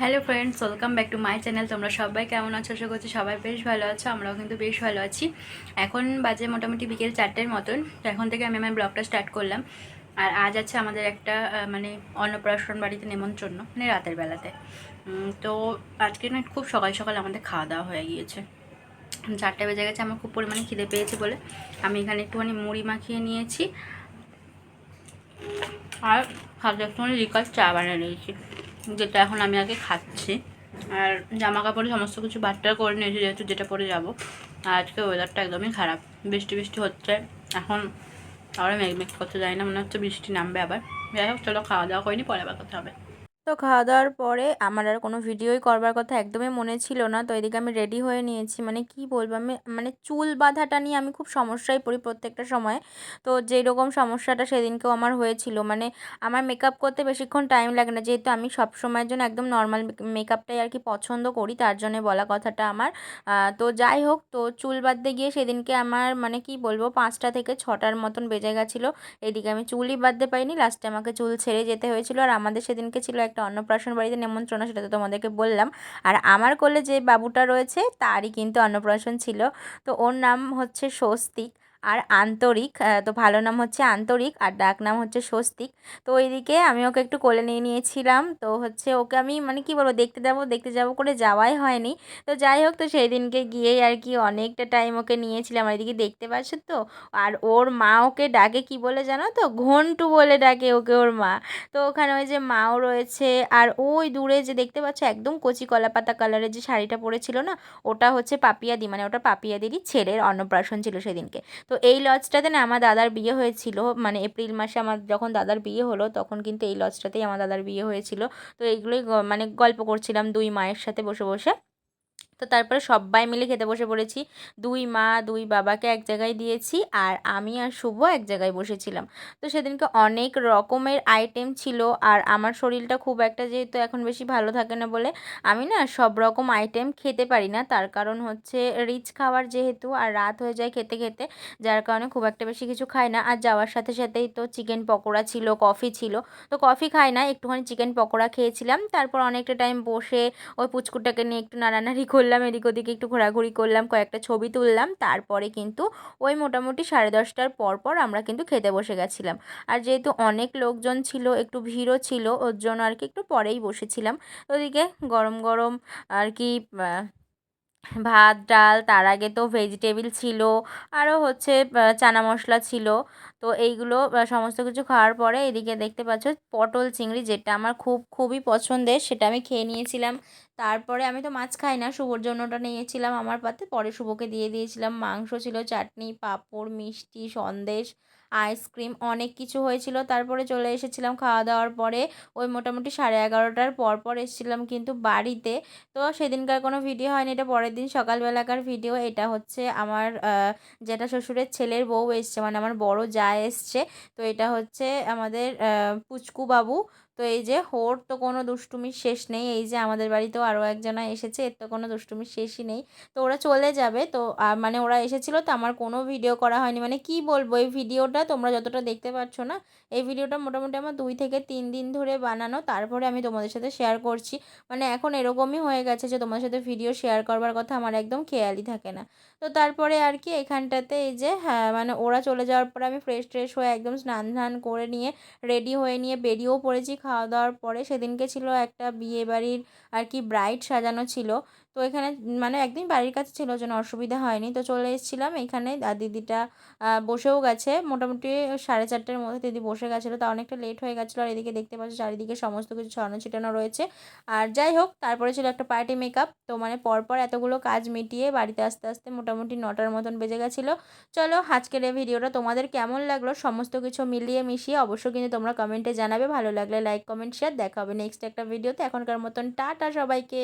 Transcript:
Hello friends welcome back to my channel তোমরা সবাই কেমন আছো? আশা করছি সবাই বেশ ভালো আছো, আমরাও কিন্তু বেশ ভালো আছি। এখন বাজে মোটামুটি বিকেল চারটের মতন, তো এখন থেকে আমি আমার ব্লগটা স্টার্ট করলাম। আর আজ আছে আমাদের একটা মানে অন্নপ্রাশন বাড়িতে নেমন্ত্রণ মানে রাতের বেলাতে। তো আজকে না খুব সকাল সকাল আমাদের খাওয়া দাওয়া হয়ে গিয়েছে। চারটে বেজে গেছে, আমার খুব পরিমাণে খিদে পেয়েছে বলে। আমি এখানে একটুখানি মুড়ি মাখিয়ে নিয়েছি। আর হালকা একটুখানি লিকার চা বানিয়ে নিয়েছি। যেটা এখন আমি আগে খাচ্ছি। আর জামা কাপড়ে সমস্ত কিছু বাট্টা করে নিয়েছি, যেহেতু যেটা পরে যাব। আর আজকে ওয়েদারটা একদমই খারাপ। বৃষ্টি বৃষ্টি হচ্ছে। এখন আবার মেঘমেঘ করতে যাই না, মনে হচ্ছে বৃষ্টি নামবে আবার। যাই হোক, চলো খাওয়া দাওয়া করিনি, পরে আবার কথা হবে। তো খাওয়া দাওয়ার পরে আমার আর কোনো ভিডিওই করবার কথা একদমই মনে ছিল না। তো এদিকে আমি রেডি হয়ে নিয়েছি। মানে কি বলব? আমি মানে চুল বাঁধাটা নিয়ে আমি খুব সমস্যায় পড়ি প্রত্যেকটা সময়। তো যেই রকম সমস্যাটা সেদিনকেও আমার হয়েছিল। মানে আমার মেকআপ করতে বেশিক্ষণ টাইম লাগে না। যেহেতু আমি সব সময়ের জন্য একদম নর্মাল মেকআপটাই আর কি পছন্দ করি, তার জন্য বলা কথাটা আমার। তো যাই হোক, তো চুল বাঁধতে গিয়ে সেদিনকে আমার মানে কি বলব, পাঁচটা থেকে ছটার মতন বেজে গেছিল। এদিকে আমি চুলই বাঁধতে পারিনি। লাস্টে আমাকে চুল ছেড়ে যেতে হয়েছিল। আর আমাদের সেদিনকে ছিল একটা অন্নপ্রাশন বাড়িতে নেমন্ত্রণ সেটা তো তোমাদেরকে বললাম। আর আমার কোলে যে বাবুটা রয়েছে, তারই কিন্তু অন্নপ্রাশন ছিল। তো ওর নাম হচ্ছে স্বস্তিক। আর আন্তরিক তো ভালো নাম হচ্ছে আন্তরিক আর ডাক নাম হচ্ছে স্বস্তিক। তো ওইদিকে আমি ওকে একটু কোলে নিয়ে নিয়েছিলাম। তো হচ্ছে ওকে আমি মানে কি বলব, দেখতে যাব দেখতে যাব করে যাওয়াই হয়নি। তো যাই হোক, তো সেই দিনকে গিয়েই আর কি অনেকটা টাইম ওকে নিয়েছিলাম। আর এদিকে দেখতে পাচ্ছ তো, আর ওর মা ওকে ডাকে কি বলে জানো তো? ঘন্টু বলে ডাকে ওকে ওর মা। তো ওখানে ওই যে মাও রয়েছে আর ওই দূরে যে দেখতে পাচ্ছ একদম কচি কলা পাতা কালারের যে শাড়িটা পরেছিল না, ওটা হচ্ছে পাপিয়াদি মানে ওটা পাপিয়াদিরই ছেলের অন্নপ্রাশন ছিল সেদিনকে। তো এই লজটাতে না আমার দাদার বিয়ে হয়েছিল মানে এপ্রিল মাসে আমার যখন দাদার বিয়ে হলো তখন কিন্তু এই লজটাতেই আমার দাদার বিয়ে হয়েছিল। তো এইগুলোই মানে গল্প করছিলাম দুই মায়ের সাথে বসে বসে। তো তারপরে সবাই মিলে খেতে বসে পড়েছি। দুই মা, দুই বাবাকে এক জায়গায় দিয়েছি আর আমি আর শুভ এক জায়গায় বসেছিলাম। তো সেদিনকে অনেক রকমের আইটেম ছিল আর আমার শরীরটা খুব একটা যেহেতু এখন বেশি ভালো থাকে না বলে আমি না সব রকম আইটেম খেতে পারি না। তার কারণ হচ্ছে রিচ খাবার যেহেতু আর রাত হয়ে যায় খেতে খেতে, যার কারণে খুব একটা বেশি কিছু খাই না। আর যাওয়ার সাথে সাথেই তো চিকেন পকোড়া ছিল কফি ছিল। তো কফি খাই না, একটুখানি চিকেন পকোড়া খেয়েছিলাম। তারপর অনেকটা টাইম বসে ওই পুচকুটাকে নিয়ে একটু নাড়ানাড়ি করলাম। এদিক ওদিকে একটু ঘোরাঘুরি করলাম, কয়েকটা ছবি তুললাম, তারপরে কিন্তু ওই মোটামুটি সাড়ে দশটার পর পর আমরা কিন্তু খেতে বসে গেছিলাম। আর যেহেতু অনেক লোকজন ছিল, একটু ভিড়ও ছিল, ওর জন্য আর কি একটু পরেই বসেছিলাম। ওদিকে গরম গরম আর কি ভাত, ডাল, তার আগে তো ভেজিটেবিল ছিল, আরও হচ্ছে চানা মশলা ছিল। তো এইগুলো সমস্ত কিছু খাওয়ার পরে এদিকে দেখতে পাচ্ছ, পটল চিংড়ি যেটা আমার খুব, খুবই পছন্দের, সেটা আমি খেয়ে নিয়েছিলাম। তারপরে আমি তো মাছ খাই না, শুভর জন্য ওটা নিয়েছিলাম আমার পাতে। পরে শুভকে দিয়ে দিয়েছিলাম, মাংস ছিল, চাটনি, পাঁপড়, মিষ্টি, সন্দেশ, আইসক্রিম, অনেক কিছু হয়েছিল। তারপরে চলে এসেছিলাম খাওয়া দাওয়ার পরে, ওই মোটামুটি সাড়ে এগারোটার পর পর এসেছিলাম কিন্তু বাড়িতে। তো সেদিনকার কোনো ভিডিও হয়নি, এটা পরের দিন সকালবেলাকার ভিডিও। এটা হচ্ছে আমার জ্যাঠা শ্বশুরের ছেলের বউ এসছে মানে আমার বড় যা এসছে। তো এটা হচ্ছে আমাদের পুচকু বাবু তো এই যে হোর তো কোনো দুষ্টুমির শেষ নেই। এই যে আমাদের বাড়িতেও আরও একজনা এসেছে, এর তো কোনো দুষ্টুমির শেষই নেই। তো ওরা চলে যাবে। তো মানে ওরা এসেছিল তো আমার কোনো ভিডিও করা হয়নি। মানে কি বলব, এই ভিডিওটা তোমরা যতটা দেখতে পাচ্ছ না, এই ভিডিওটা মোটামুটি আমার দুই থেকে তিন দিন ধরে বানানো। তারপরে আমি তোমাদের সাথে শেয়ার করছি। মানে এখন এরকমই হয়ে গেছে যে তোমাদের সাথে ভিডিও শেয়ার করবার কথা আমার একদম খেয়ালই থাকে না। তো তারপরে আর কি এখানটাতে এই যে হ্যাঁ মানে ওরা চলে যাওয়ার পরে আমি ফ্রেশ ট্রেশ হয়ে একদম স্নান ধান করে নিয়ে, রেডি হয়ে নিয়ে বেরিয়েও পড়েছি। খাওয়া দাওয়ার পরে সেদিনকে ছিল একটা বিয়ে বাড়ির আর কি ব্রাইড সাজানো ছিল। তো এখানে মানে একদিন বাড়ির কাছে ছিল যেন অসুবিধা হয়নি, তো চলে এসেছিলাম। এখানে আর দিদিটা বসেও গেছে। মোটামুটি সাড়ে চারটের মধ্যে দিদি বসে গেছিল। তা অনেকটা লেট হয়ে গেছিল। আর এদিকে দেখতে পাচ্ছি চারিদিকে সমস্ত কিছু ছড়ানো ছিটানো রয়েছে। আর যাই হোক, তারপরে ছিল একটা পার্টি মেকআপ তো মানে পরপর এতগুলো কাজ মিটিয়ে বাড়িতে আস্তে আস্তে মোটামুটি নটার মতন বেজে গেছিল। চলো, আজকের এই ভিডিওটা তোমাদের কেমন লাগল? সমস্ত কিছু মিলিয়ে মিশিয়ে অবশ্যই কিন্তু তোমরা কমেন্টে জানাবে। ভালো লাগলে লাইক কমেন্ট শেয়ার দেখা হবে নেক্সট একটা ভিডিওতে। এখনকার মতন টাটা সবাইকে।